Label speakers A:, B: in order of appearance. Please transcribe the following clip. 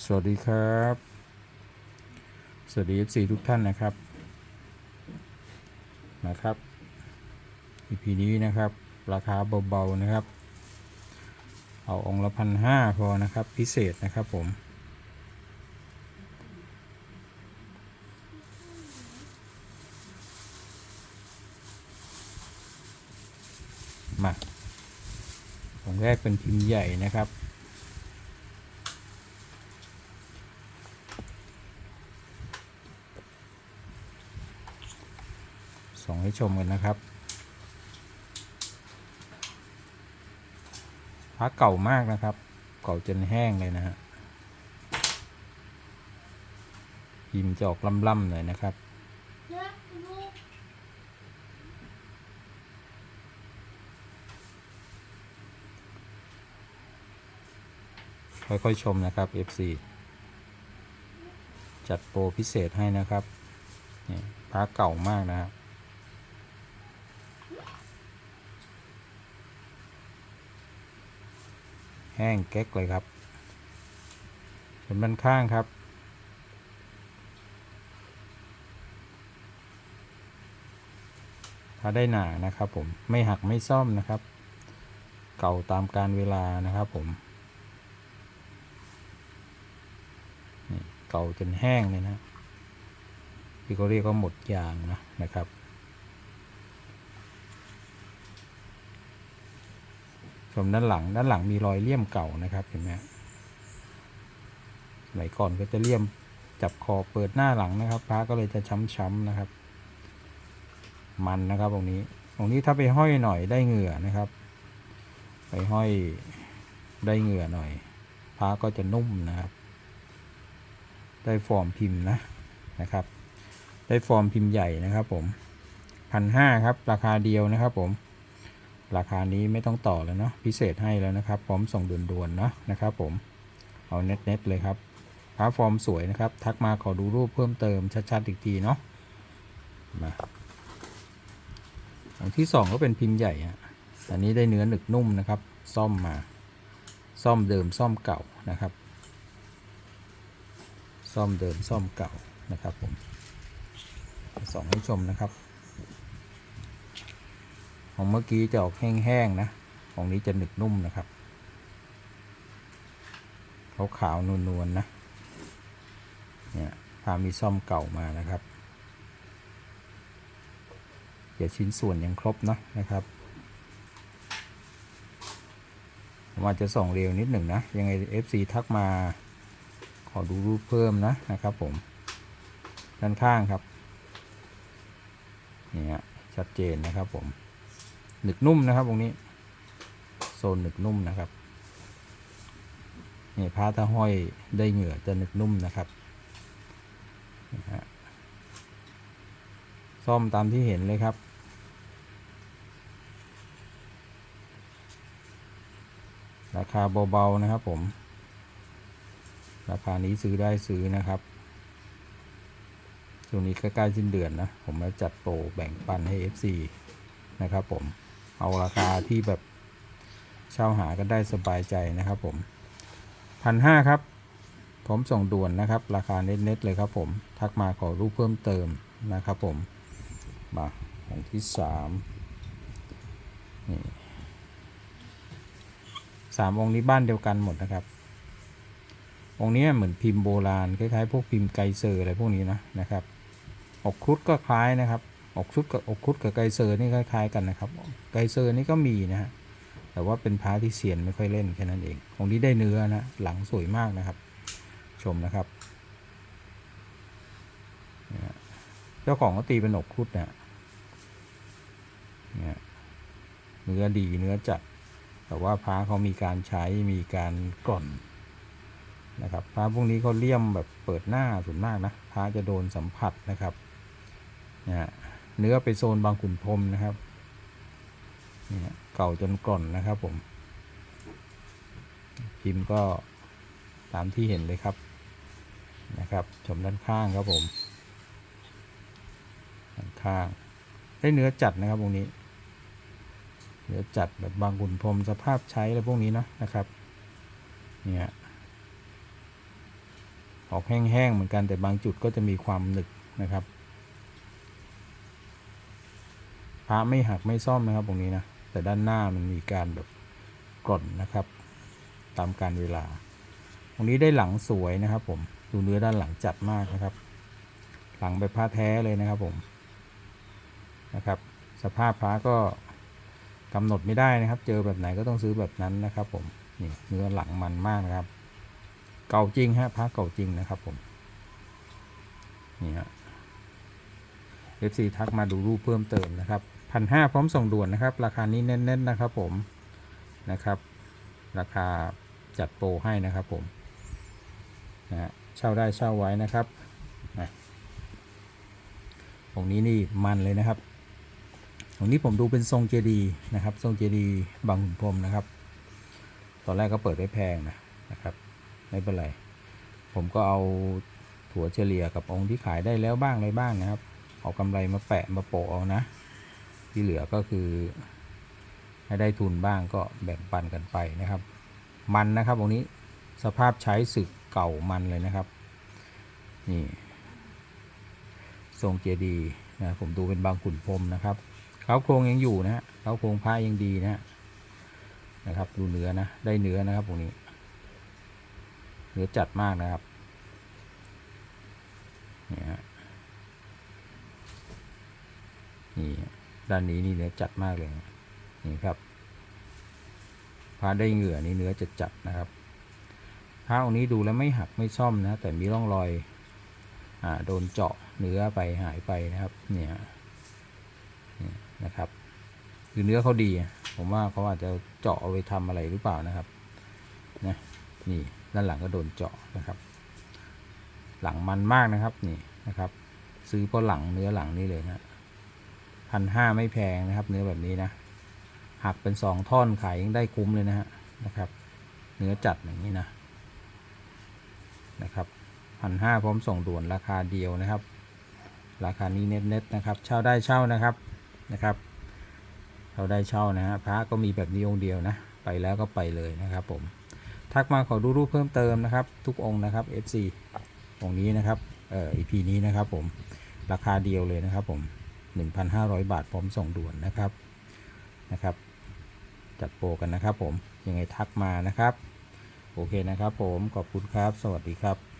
A: สวัสดีครับ สวัสดี FC ทุกท่านนะครับ นะครับ EP นี้นะครับ ราคาเบาๆนะครับ เอาองค์ละพันห้าพอนะครับ พิเศษนะครับผม มาองค์แรกเป็นพิมพ์ใหญ่นะครับ ส่งให้ชมกันนะครับพระเก่ามากนะครับ เก่าจนแห้งเลยนะฮะพิมพ์จะออกล่ำๆหน่อยนะครับค่อยๆชมนะครับ FC จัดโปรพิเศษให้นะครับนี่พระเก่ามากนะครับ แห้งเก๊กเลยครับเป็นบันข้างครับ ถ้าได้หนานะครับผมไม่หักไม่ซ่อมนะครับ เก่าตามการเวลานะครับผมเก่าจนแห้งเลยนะที่เขาเรียกว่าหมดยางนะนะครับ ชมด้านหลังด้านหลังมีรอยเลี่ยมเก่านะครับเห็นไหมสมัยก่อนก็จะเลี่ยมจับคอเปิดหน้าหลังนะครับพระก็เลยจะช้ำๆนะครับ มันนะครับตรงนี้ ตรงนี้ถ้าไปห้อยหน่อยได้เหงื่อนะครับ ไปห้อยได้เหงื่อหน่อยพระก็จะนุ่มนะครับ ได้ฟอร์มพิมพ์นะนะครับ ได้ฟอร์มพิมพ์ใหญ่นะครับผมพันห้าครับ ราคาเดียวนะครับผม ราคานี้ไม่ต้องต่อแล้วเนาะพิเศษให้แล้วนะครับ พร้อมส่งด่วนๆเนาะนะครับผมเอาเน็ตๆเลยครับพระฟอร์มสวยนะครับ ทักมาขอดูรูปเพิ่มเติมชัดๆอีกทีเนาะมาองค์ที่สองก็เป็นพิมพ์ใหญ่ฮะอันนี้ได้เนื้อหนึกนุ่มนะครับ ซ่อมมาซ่อมเดิมซ่อมเก่านะครับ ซ่อมเดิมซ่อมเก่านะครับผมสองให้ชมนะครับ ของเมื่อกี้จะออกแห้งๆนะ ของนี้จะหนึกนุ่มนะครับ ขาวขาวนวลๆนะเนี่ยพามีซ่อมเก่ามานะครับเดี๋ยวชิ้นส่วนยังครบเนะนะครับผมอาจจะส่องเร็วนิดหนึ่งนะ ยังไง FC ทักมาขอดูรูปเพิ่มนะนะครับผม ด้านข้างครับเนี่ยชัดเจนนะครับผม หนึกนุ่มนะครับตรงนี้ โซนหนึกนุ่มนะครับนี่พาถ้าห้อยได้เหงื่อจะหนึกนุ่มนะครับนี่ฮะซ่อมตามที่เห็นเลยครับ ราคาเบาๆนะครับผม ราคานี้ซื้อได้ซื้อนะครับช่วงนี้ใกล้ๆสิ้นเดือนนะ ผมมาจัดโปรแบ่งปันให้ FC นะครับผม เอาราคาที่แบบเช่าหากันได้สบายใจนะครับผมพันห้าครับ ผมส่งด่วนนะครับ ราคาเน็ตๆเลยครับผม ทักมาขอรูปเพิ่มเติมนะครับผม มาของที่สามนี่สามองค์นี้บ้านเดียวกันหมดนะครับ องค์นี้เหมือนพิมพ์โบราณ คล้ายๆ พวกพิมพ์ไกเซอร์อะไรพวกนี้นะนะครับ อกครุฑก็คล้ายนะครับ อกชุดกับอกครุฑกับไกเซอร์นี่คล้ายๆกันนะครับ ไกเซอร์นี่ก็มีนะฮะแต่ว่าเป็นพาที่เซียนไม่ค่อยเล่นแค่นั้นเององนี้ได้เนื้อนะหลังสวยมากนะครับ ชมนะครับเจ้าของก็ตีเป็นอกครุฑนะเนี่ยเนื้อดีเนื้อจัด แต่ว่าพระเขามีการใช้มีการกร่อนนะครับพระพวกนี้เขาเลี่ยมแบบเปิดหน้าส่วนมากนะพระจะโดนสัมผัสนะครับนะฮะ เนื้อไปโซนบางขุนพรมนะครับเนี่เก่าจนกร่อนนะครับผม พิมพ์ก็ตามที่เห็นเลยครับนะครับ ชมด้านข้างครับผมด้านข้าง ได้เนื้อจัดนะครับพวกนี้ เนื้อจัดแบบบางขุนพรมสภาพใช้อะไรพวกนี้เนะนะครับเนี่ยออกแห้งๆเหมือนกันแต่บางจุดก็จะมีความหนึบนะครับ พ ระไม่หักไม่ซ่อมนะครับตรงนี้นะ แต่ด้านหน้ามันมีการแบบกร่อนนะครับ ตามการเวลา ตรงนี้ได้หลังสวยนะครับผมดูเนื้อด้านหลังจัดมากนะครับ หลังแบบผ้าแท้เลยนะครับผมนะครับ สภาพพระก็กำหนดไม่ได้นะครับ เจอแบบไหนก็ต้องซื้อแบบนั้นนะครับ ผมนี่เนื้อหลังมันมากนะครับ เก่าจริงฮะพระเก่าจริงนะครับผมนี่ฮะ FC ทักมาดูรูปเพิ่มเติมนะครับพันห้าพร้อมส่งด่วนนะครับ ราคานี้เน้นๆนะครับผมนะครับ ราคาจัดโปรให้นะครับผมนะฮะเช่าได้เช่าไว้นะครับนะตรงนี้นี่มันเลยนะครับตรงนี้ผมดูเป็นทรงเจดีย์นะครับทรงเจดีย์บางขุนพรมนะครับ ตอนแรกก็เปิดไว้แพงนะนะครับไม่เป็นไร ผมก็เอาถั่วเฉลี่ยกับองค์ที่ขายได้แล้วบ้างอะไรบ้างนะครับ เอากำไรมาแปะมาโปะเอานะ ที่เหลือก็คือให้ได้ทุนบ้างก็แบ่งปันกันไปนะครับ มันนะครับตรงนี้สภาพใช้สึกเก่ามันเลยนะครับ นี่ทรงเจดีนะผมดูเป็นบางขุนพรมนะครับเขาโครงยังอยู่นะฮะเขาโครงผ้ายังดีนะฮะนะครับ ดูเนื้อนะได้เนื้อนะครับตรงนี้เนื้อจัดมากนะครับนี่ฮะ นี่ด้านนี้นี่เนื้อจัดมากเลย นี่ครับพาได้เหงื่อนี่เนื้อจะจัดนะครับผ้าองค์นี้ดูแล้วไม่หักไม่ซ่อมนะ แต่มีร่องรอยอ่าโดนเจาะเนื้อไปหายไปนะครับเนี่ยนะครับ คือเนื้อเขาดี ผมว่าเขาอาจจะเจาะเอาไปทำอะไรหรือเปล่านะครับนะนี่ด้านหลังก็โดนเจาะนะครับ หลังมันมากนะครับนี่นะครับ ซื้อเพราะหลังเนื้อหลังนี่เลยนะ พันห้าไม่แพงนะครับ เนื้อแบบนี้นะหักเป็นสองท่อนขายยังได้คุ้มเลยนะฮะนะครับ เนื้อจัดอย่างนี้นะนะครับพันห้าพร้อมส่งด่วนราคาเดียวนะครับ ราคานี้เน็ตๆนะครับ เช่าได้เช่านะครับนะครับเช่าได้เช่านะฮะพระก็มีแบบนี้องค์เดียวนะ ไปแล้วก็ไปเลยนะครับผมทักมาขอดูรูปเพิ่มเติมนะครับ ทุกองค์นะครับ FC องค์นี้นะครับเอ่อ EP นี้นะครับผมราคาเดียวเลยนะครับผม 1,500 บาทพร้อมส่งด่วนนะครับนะครับ จัดโปรกันนะครับผมยังไงทักมานะครับ โอเคนะครับผมขอบคุณครับ สวัสดีครับ